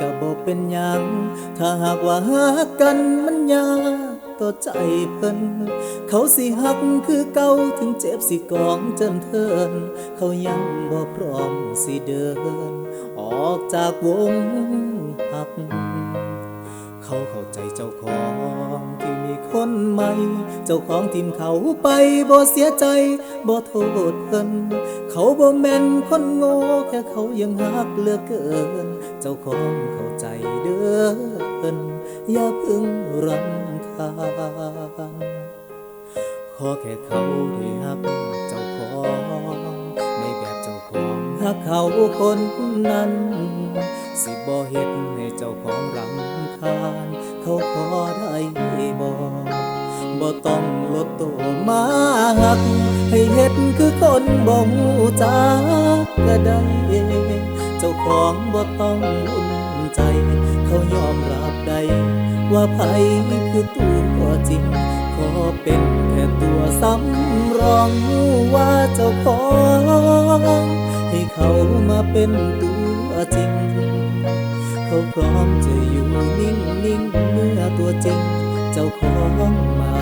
ก็บอกเป็นหยัง ถ้าหากว่าหักกันมันยากต่อใจเพิ่น เขาสิหักคือเก่าถึงเจ็บสิกองจนเทิน เขายังบ่พร้อมสิเดิน ออกจากวงหัก เขาเข้าใจเจ้าของที่มีคนใหม่ เจ้าของทิมเขาไปบ่เสียใจบ่โทษเพิ่น เขาบ่แม่นคนโง่แค่เขายังหักเหลือเกิน เจ้าของเข้าใจเดินอย่าพึ่งรำคาญขอแค่เขาได้หักเจ้าของในแบบเจ้าของหักเขาคนนั้น สิบ่เฮ็ดให้เจ้าของรำคาญเขาขอได้บ่บ่ต้องลดโตมาหัก ให้เฮ็ดคือคนบ่ฮู้จักก็ได้เจ้า ของบ่ต้องอุ่นใจ เขายอมรับได้ว่าไผคือตัวจริง ขอเป็นแค่ตัวสำรองว่าเจ้าของ ให้เขามาเป็นตัวจริง เขาพร้อมจะอยู่นิ่งนิ่งๆเมื่อตัวจริง เจ้าของมา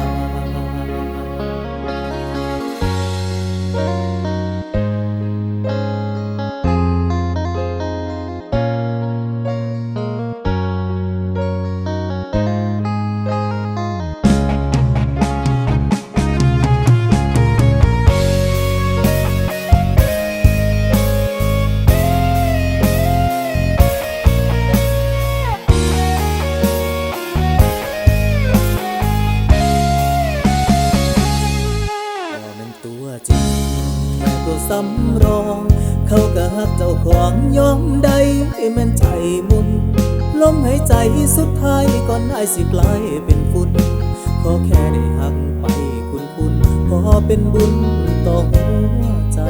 สำรอง เขาก็หักเจ้าของยอมได้ให้มันใจมุนลมหายใจสุดท้ายก่อนไอสิกลายเป็นฝุ่นขอแค่ได้หักไปคุณคุณพอเป็นบุญต่อหัวใจ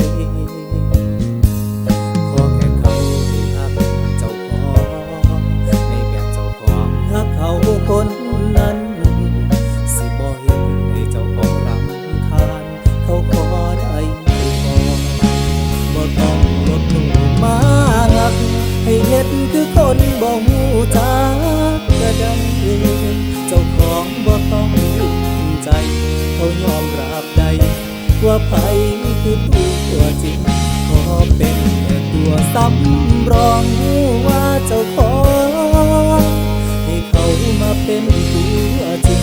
ไผคือตัวจริงขอเป็นแค่ตัวสำรองว่าเจ้าของให้เขามาเป็นตัวจริง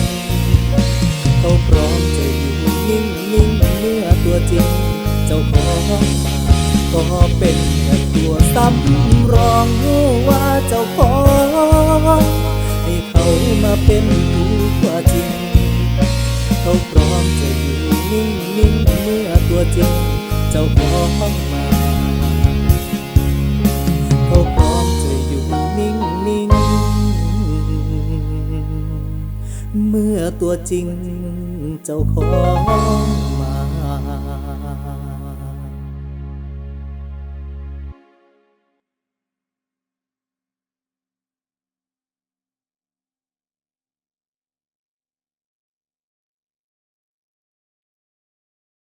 เขาพร้อมจะอยู่นิ่งนิ่งๆเมื่อตัวจริง เจ้าของมาก็เป็นแค่ตัวสำรองว่าเจ้าของให้เขามาเป็นตัวจริง เขาพร้อมจะอยู่ นิ่งนิ่งเมื่อตัวจริงเจ้าของมาเขาพร้อมจะอยู่นิ่งนิ่งเมื่อตัวจริงเจ้าของ